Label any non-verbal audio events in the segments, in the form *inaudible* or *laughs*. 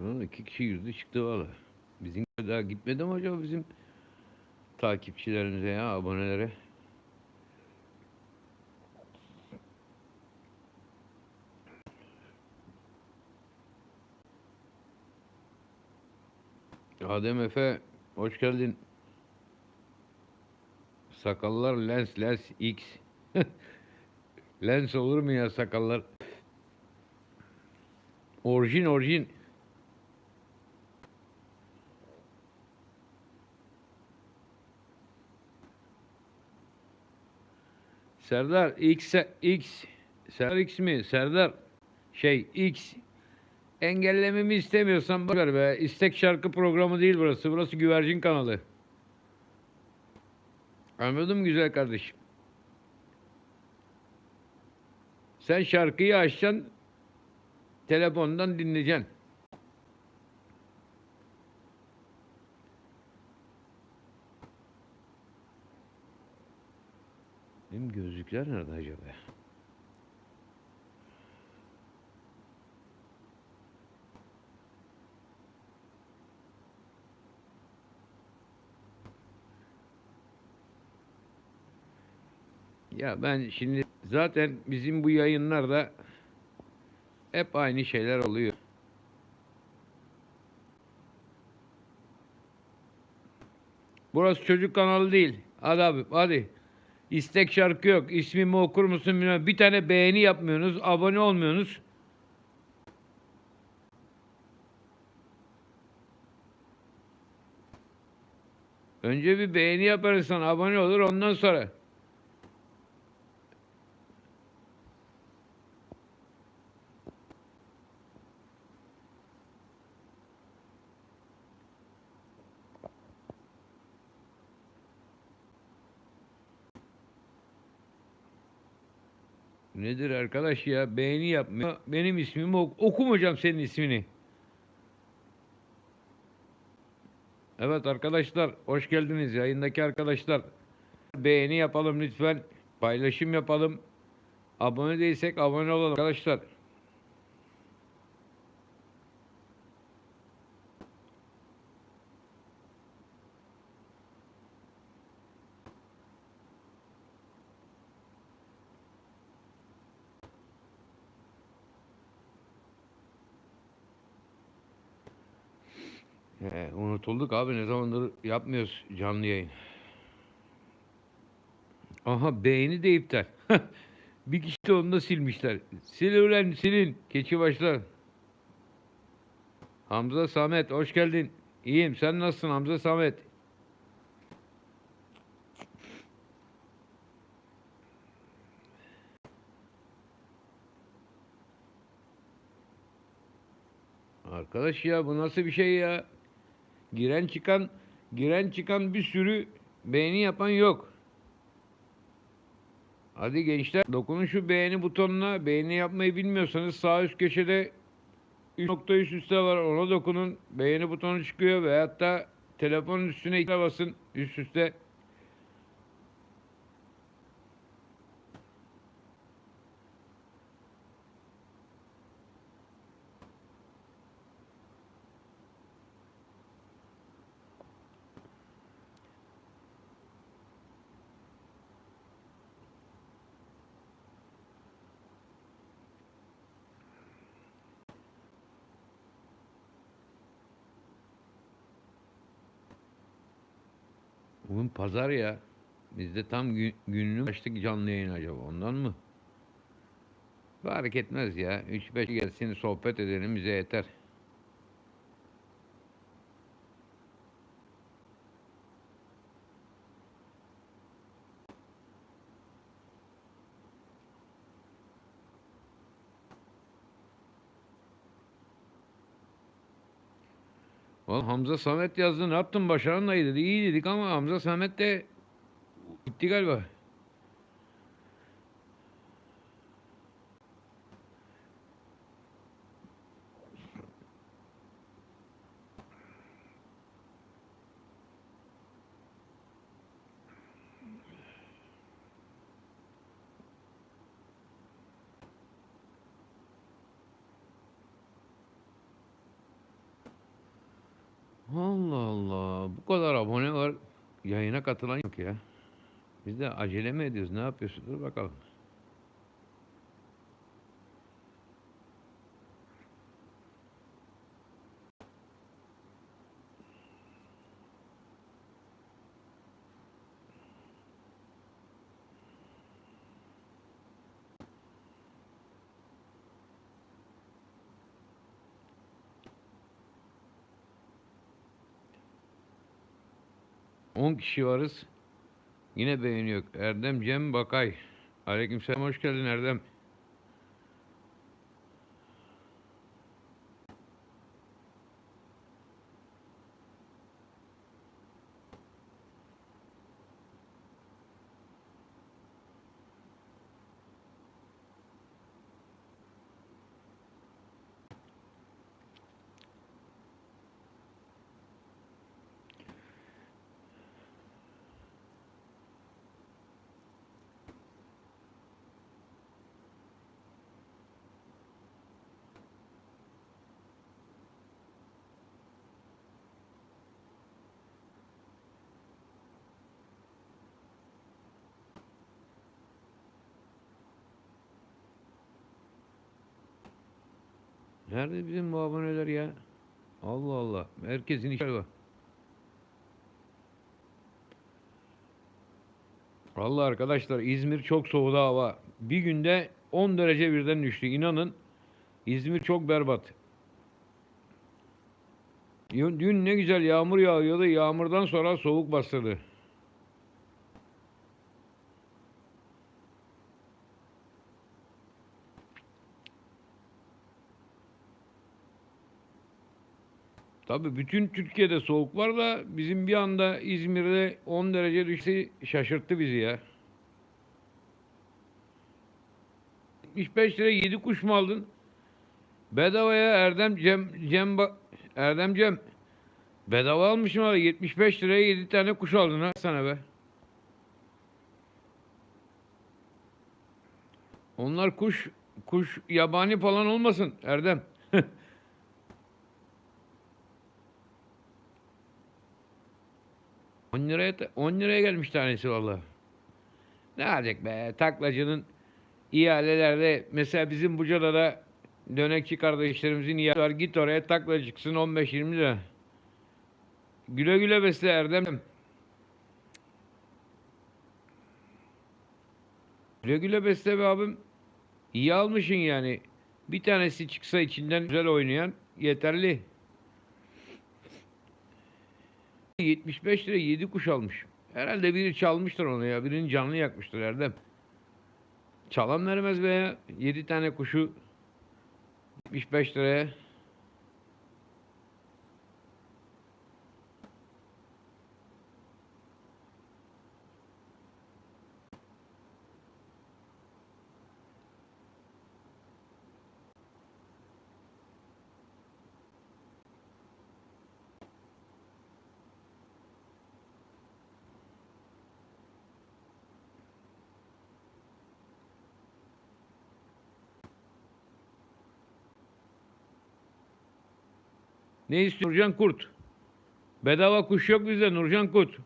Ha, iki kişi yüzde çıktı valla. Bizim daha gitmedi mi acaba bizim takipçilerimize ya abonelere? Adem Efe hoş geldin. Sakallar lens lens x. *laughs* lens olur mu ya sakallar? Orijin orijin. Serdar X X Serdar X mi? Serdar şey X engellememi istemiyorsan bakar be. İstek şarkı programı değil burası. Burası güvercin kanalı. Anladın mı güzel kardeşim? Sen şarkıyı açacaksın, telefondan dinleyeceksin. Benim gözlükler nerede acaba? Ya ben şimdi zaten bizim bu yayınlarda hep aynı şeyler oluyor. Burası çocuk kanalı değil. Hadi abi hadi. İstek şarkı yok. İsmimi okur musun bilmem. Bir tane beğeni yapmıyorsunuz. Abone olmuyorsunuz. Önce bir beğeni yaparsan abone olur ondan sonra. Nedir arkadaş ya? Beğeni yapmıyor. Benim ismimi ok okumayacağım senin ismini. Evet arkadaşlar hoş geldiniz yayındaki arkadaşlar. Beğeni yapalım lütfen. Paylaşım yapalım. Abone değilsek abone olalım arkadaşlar. Unutulduk abi ne zamandır yapmıyoruz canlı yayın. Aha beğeni de iptal. *laughs* Bir kişi de onu da silmişler. Sil ulan silin. Keçi başlar. Hamza Samet hoş geldin. İyiyim sen nasılsın Hamza Samet? Arkadaş ya bu nasıl bir şey ya? Giren çıkan giren çıkan bir sürü beğeni yapan yok. Hadi gençler dokunun şu beğeni butonuna. Beğeni yapmayı bilmiyorsanız sağ üst köşede 3 nokta üst üste var. Ona dokunun. Beğeni butonu çıkıyor veyahut da telefonun üstüne basın üst üste. Bugün pazar ya. Bizde tam gün, gününü açtık canlı yayın acaba ondan mı? Fark etmez ya. 3-5 gelsin sohbet edelim bize yeter. Hamza Samet yazdı. Ne yaptın Başaran dayı dedi. İyi dedik ama Hamza Samet de gitti galiba. Katılan yok ya. Biz de acele mi ediyoruz? Ne yapıyorsun? Dur bakalım. On kişi varız. Yine beğeni yok. Erdem Cem Bakay. Aleykümselam hoş geldin Erdem. Nerede bizim bu aboneler ya? Allah Allah. Herkesin işi var. Vallahi arkadaşlar İzmir çok soğudu hava. Bir günde 10 derece birden düştü. İnanın İzmir çok berbat. Dün ne güzel yağmur yağıyordu. Yağmurdan sonra soğuk bastırdı. Tabii bütün Türkiye'de soğuk var da bizim bir anda İzmir'de 10 derece düştü şaşırttı bizi ya. 75 lira 7 kuş mu aldın? Bedavaya Erdem Cem Cem Erdem Cem bedava almışım abi 75 liraya 7 tane kuş aldın ha sana be. Onlar kuş kuş yabani falan olmasın Erdem. *laughs* On liraya, ta- 10 liraya gelmiş tanesi valla. Ne alacak be taklacının ihalelerde mesela bizim Buca'da dönekçi kardeşlerimizin ihale var. Git oraya takla çıksın 15-20 lira. Güle güle besle Erdem. Güle güle besle be abim. İyi almışsın yani. Bir tanesi çıksa içinden güzel oynayan yeterli. 75 lira 7 kuş almış. Herhalde biri çalmıştır onu ya. Birinin canını yakmıştır Erdem. Çalan vermez be ya. 7 tane kuşu 75 liraya. Ne istiyor Nurcan Kurt? Bedava kuş yok bizde Nurcan Kurt.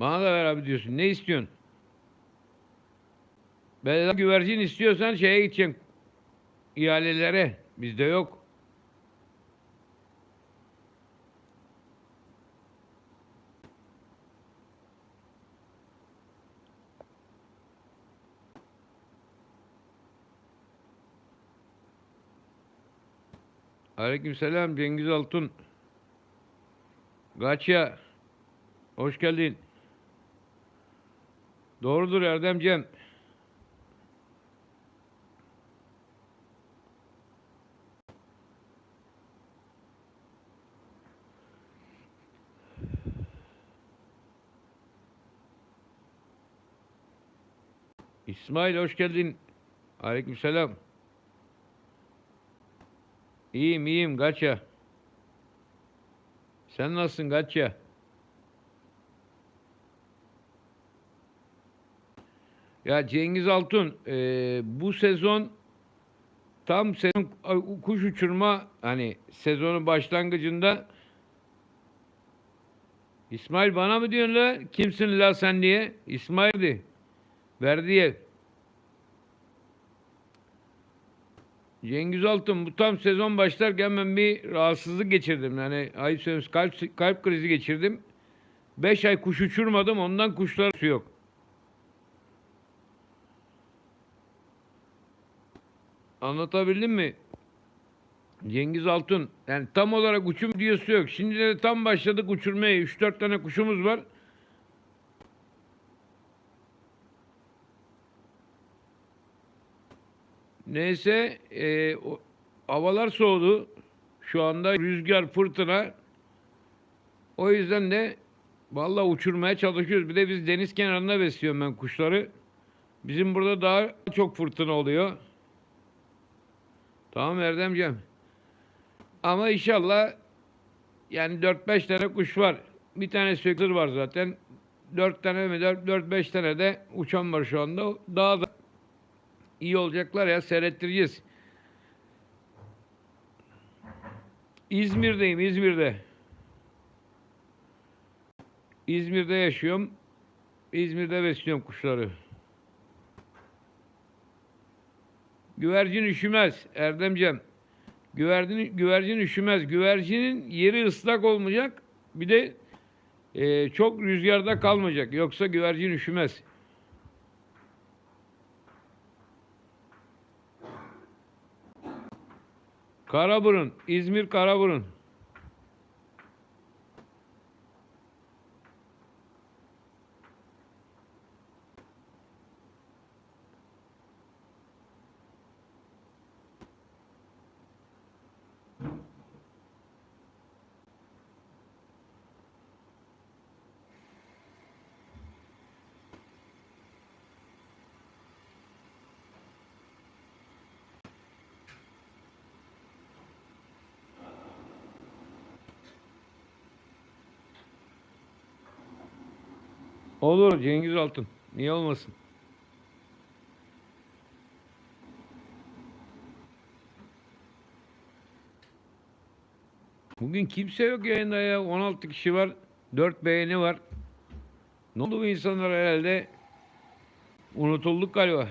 Bana da ver abi diyorsun. Ne istiyorsun? Bedava güvercin istiyorsan şeye gideceksin. İhalelere. Bizde yok. Aleykümselam Cengiz Altun. Gaçya. Hoş geldin. Doğrudur Erdem Cem. İsmail hoş geldin. Aleykümselam. İyiyim iyiyim Gaça. Sen nasılsın Gaça? Ya Cengiz Altun e, bu sezon tam sezon kuş uçurma hani sezonun başlangıcında İsmail bana mı diyorsun la? Kimsin la sen diye? İsmail'di. Verdiye. Cengiz Altın bu tam sezon başlarken ben bir rahatsızlık geçirdim. Yani ayıp söylüyorum kalp, kalp krizi geçirdim. 5 ay kuş uçurmadım ondan kuşlar su yok. Anlatabildim mi? Cengiz Altun. Yani tam olarak uçum videosu yok. Şimdi de tam başladık uçurmaya. 3-4 tane kuşumuz var. Neyse e, o, havalar soğudu. Şu anda rüzgar, fırtına. O yüzden de vallahi uçurmaya çalışıyoruz. Bir de biz deniz kenarında besliyorum ben kuşları. Bizim burada daha çok fırtına oluyor. Tamam Erdemciğim. Ama inşallah yani 4-5 tane kuş var. Bir tane sökür var zaten. 4 tane mi 4-5 tane de uçan var şu anda. Daha da iyi olacaklar ya seyrettireceğiz. İzmir'deyim İzmir'de. İzmir'de yaşıyorum. İzmir'de besliyorum kuşları. Güvercin üşümez Erdemcem. Güvercin, güvercin üşümez. Güvercinin yeri ıslak olmayacak. Bir de e, çok rüzgarda kalmayacak. Yoksa güvercin üşümez. Karaburun, İzmir Karaburun. Olur Cengiz Altın. Niye olmasın? Bugün kimse yok yayında ya. 16 kişi var. 4 beğeni var. Ne oldu bu insanlar herhalde? Unutulduk galiba.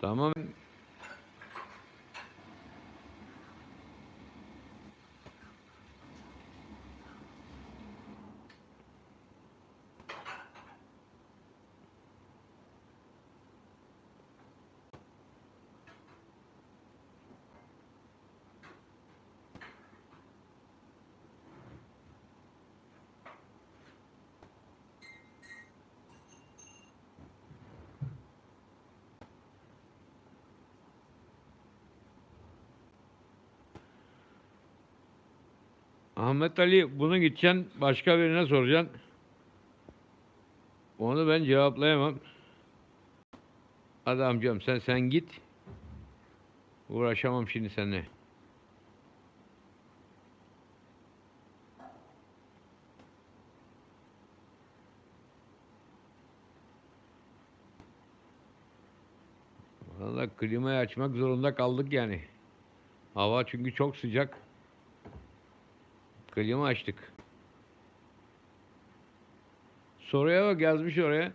Tamam. Ahmet Ali bunu gideceksin başka birine soracaksın. Onu ben cevaplayamam. Hadi amcam sen sen git. Uğraşamam şimdi seninle. Valla klimayı açmak zorunda kaldık yani. Hava çünkü çok sıcak. Klima açtık. Soruya bak yazmış oraya.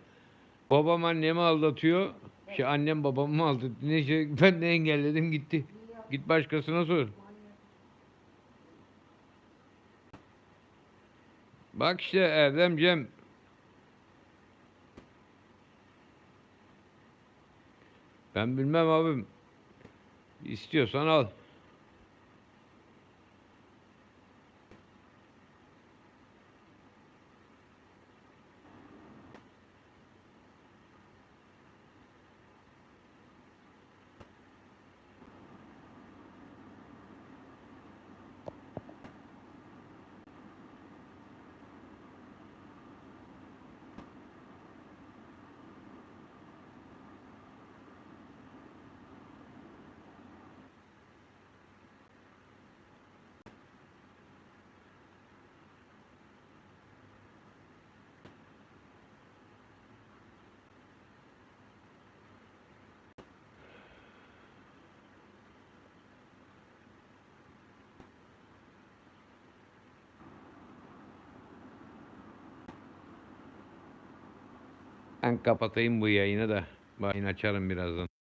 Babam annemi aldatıyor. Şey annem babamı aldı. Neyse *laughs* ben de engelledim gitti. Git başkasına sor. Bak işte Erdem Cem. Ben bilmem abim. İstiyorsan al. Ben kapatayım bu yayını da. Ben açarım birazdan.